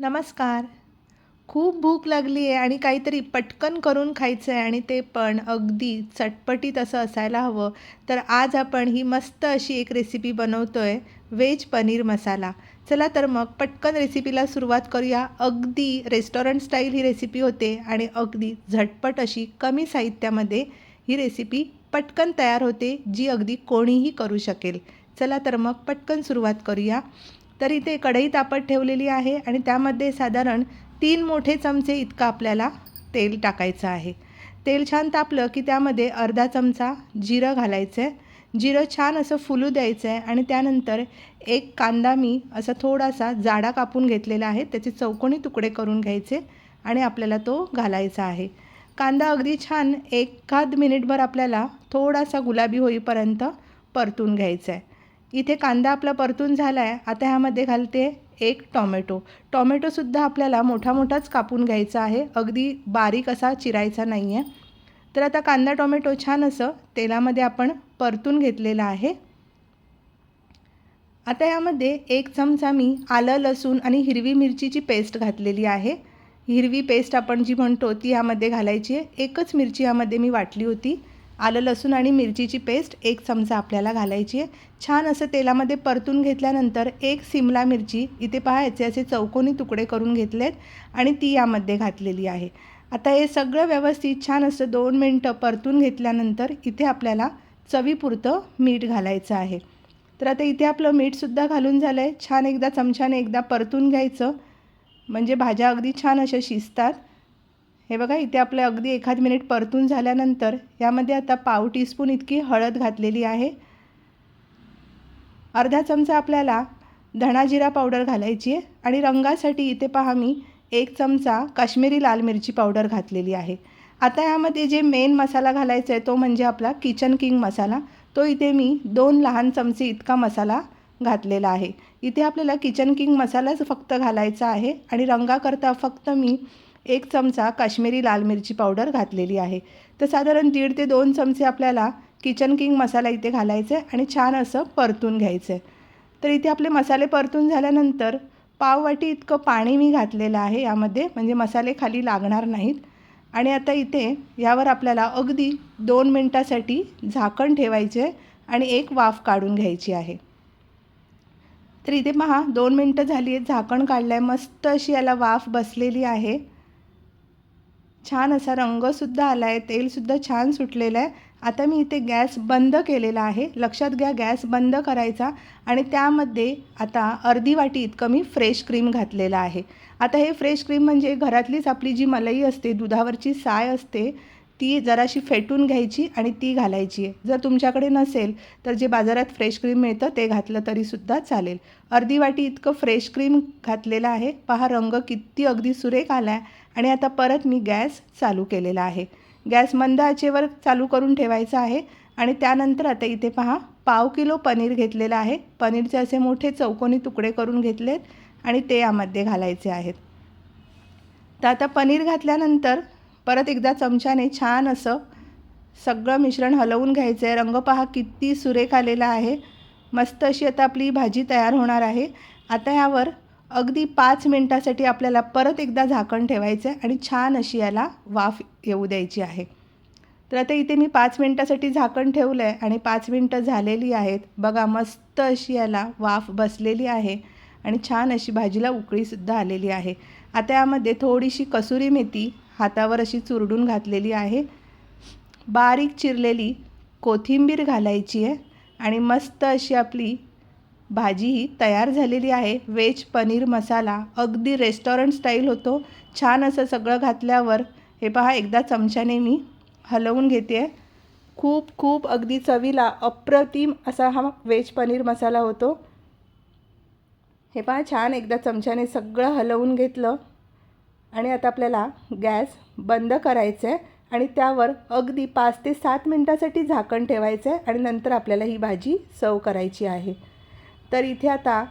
नमस्कार. खूप भूक लागली आहे आणि काहीतरी पटकन करून खायचं आहे आणि ते पण अगदी चटपटीत असं असायला हवं. तर आज आपण ही मस्त अशी एक रेसिपी बनवतो आहे व्हेज पनीर मसाला. चला तर मग पटकन रेसिपीला सुरुवात करूया. अगदी रेस्टॉरंट स्टाईल ही रेसिपी होते आणि अगदी झटपट अशी कमी साहित्यामध्ये ही रेसिपी पटकन तयार होते जी अगदी कोणीही करू शकेल. चला तर मग पटकन सुरुवात करूया. तर इथे कढई तापत ठेवलेली आहे आणि त्यामध्ये साधारण तीन मोठे चमचे इतकं आपल्याला तेल टाकायचं आहे. तेल छान तापलं की त्यामध्ये अर्धा चमचा जिरं घालायचं आहे जिरं छान असं फुलू द्यायचं आहे आणि त्यानंतर एक कांदा मी असा थोडासा जाडा कापून घेतलेला आहे. त्याचे चौकोनी तुकडे करून घ्यायचे आणि आपल्याला तो घालायचा आहे. कांदा अगदी छान एखाद मिनिटभर आपल्याला थोडासा गुलाबी होईपर्यंत परतून घ्यायचा आहे इथे कांदा आपला परतून झाला आहे आता ह्यामध्ये घालते एक टॉमॅटो. टॉमॅटोसुद्धा आपल्याला मोठा मोठाच कापून घ्यायचा आहे. अगदी बारीक असा चिरायचा नाही आहे तर आता कांदा टॉमॅटो छान असं तेलामध्ये आपण परतून घेतलेला आहे. आता यामध्ये एक चमचा मी आलं लसूण आणि हिरवी मिरचीची पेस्ट घातलेली आहे. हिरवी पेस्ट आपण जी म्हणतो ती यामध्ये घालायची आहे. एकच मिरची यामध्ये मी वाटली होती. आलं लसूण आणि मिरचीची पेस्ट एक चमचा आपल्याला घालायची आहे. छान असं तेलामध्ये परतून घेतल्यानंतर एक सिमला मिरची इथे पाहायचे असे चौकोनी तुकडे करून घेतलेत आणि ती यामध्ये घातलेली आहे. आता हे सगळं व्यवस्थित छान असं दोन मिनटं परतून घेतल्यानंतर इथे आपल्याला चवीपुरतं मीठ घालायचं आहे. तर आता इथे आपलं मीठसुद्धा घालून झालं आहे छान एकदा चमच्याने एकदा परतून घ्यायचं. म्हणजे भाज्या अगदी छान अशा शिजतात. हे बघा इथे आपलं अगदी एखाद मिनिट परतून झाल्यानंतर यामध्ये आता पाव टीस्पून इतकी हळद घातलेली आहे. अर्धा चमचा आपल्याला धणाजिरा पावडर घालायची आहे आणि रंगासाठी इथे पहा मी एक चमचा काश्मीरी लाल मिरची पावडर घातलेली आहे. आता यामध्ये जे मेन मसाला घालायचा आहे तो म्हणजे आपला किचन किंग मसाला. तो इथे मी दोन लहान चमचे इतका मसाला घातलेला आहे. इथे आपल्याला किचन किंग मसालाच फक्त घालायचा आहे आणि रंगाकरता फक्त मी एक चमचा काश्मीरी लाल मिरची पावडर घातलेली आहे. तर साधारण दीड ते दोन चमचे आपल्याला किचन किंग मसाला इथे घालायचा आहे आणि छान असं परतून घ्यायचं. आहे तर इथे आपले मसाले परतून झाल्यानंतर पाववाटी इतकं पाणी मी घातलेलं आहे यामध्ये म्हणजे मसाले खाली लागणार नाहीत. आणि आता इथे यावर आपल्याला अगदी दोन मिनटासाठी झाकण ठेवायचे आणि एक वाफ काढून घ्यायची आहे. तर इथे पहा दोन मिनटं झाली आहेत झाकण काढलं आहे मस्त अशी याला वाफ बसलेली आहे. छान असा रंगसुद्धा आला आहे तेलसुद्धा छान सुटलेलं आहे. आता मी इथे गॅस बंद केलेला आहे. लक्षात घ्या गॅस बंद करायचा आणि त्यामध्ये आता अर्धी वाटी इतकं मी फ्रेश क्रीम घातलेलं आहे. आता हे फ्रेश क्रीम म्हणजे घरातलीच आपली जी मलई असते दुधावरची साय असते ती जराशी फेटून घ्यायची आणि ती घालायची आहे. जर तुमच्याकडे नसेल तर जे बाजारात फ्रेश क्रीम मिळतं ते घातलं तरीसुद्धा चालेल. अर्धी वाटी इतकं फ्रेश क्रीम घातलेलं आहे. पहा रंग किती अगदी सुरेख आला आहे. आणि आता परत मी गॅस चालू केलेला आहे. गॅस मंद आचेवर चालू करून ठेवायचा आहे. आणि त्यानंतर आता इथे पहा पाव किलो पनीर घेतलेलं आहे. पनीरचे असे मोठे चौकोनी तुकडे करून घेतलेत आणि ते यामध्ये घालायचे आहेत. तर आता पनीर घातल्यानंतर परत एकदा चमच्याने छान असं सगळं मिश्रण हलवून घ्यायचं आहे रंग पहा किती सुरेख आलेला आहे. मस्त अशी आता आपली भाजी तयार होणार आहे. आता यावर अगदी पाच मिनटासाठी आपल्याला परत एकदा झाकण ठेवायचं आहे आणि छान अशी याला वाफ येऊ द्यायची आहे. तर आता इथे मी पाच मिनटासाठी झाकण ठेवलं आहे आणि पाच मिनटं झालेली आहेत. बघा मस्त अशी याला वाफ बसलेली आहे आणि छान अशी भाजीला उकळीसुद्धा आलेली आहे. आता यामध्ये थोडीशी कसुरी मेथी हातावर अशी चुरडून घातलेली आहे. बारीक चिरलेली कोथिंबीर घालायची आहे आणि मस्त अशी आपली भाजी ही तयार झालेली आहे. व्हेज पनीर मसाला. अगदी रेस्टॉरंट स्टाईल होतो. छान असं सगळं घातल्यावर हे पहा एकदा चमच्याने मी हलवून घेते. आहे खूप खूप अगदी चवीला अप्रतिम असा हा व्हेज पनीर मसाला होतो. हे पहा छान एकदा चमच्याने सगळं हलवून घेतलं. आणि आता आपल्याला गॅस बंद करायचं आहे आणि त्यावर अगदी पाच ते सात मिनटासाठी झाकण ठेवायचं आहे आणि नंतर आपल्याला ही भाजी सर्व करायची आहे. तर इथे आता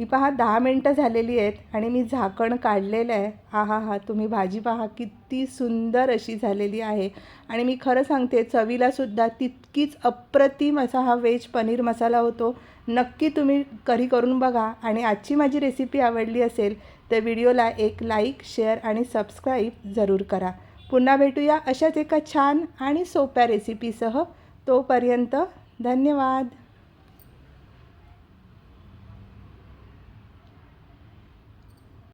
ही पहा दहा मिनटं झालेली आहेत आणि मी झाकण काढलेलं आहे. हा हा हा तुम्ही भाजी पहा किती सुंदर अशी झालेली आहे. आणि मी खरं सांगते चवीलासुद्धा तितकीच अप्रतिम असा हा व्हेज पनीर मसाला होतो. नक्की तुम्ही करी करून बघा. आणि आजची माझी रेसिपी आवडली असेल तर व्हिडिओला एक लाईक शेअर आणि सबस्क्राईब जरूर करा. पुन्हा भेटूया अशाच एका छान आणि सोप्या रेसिपीसह तोपर्यंत धन्यवाद.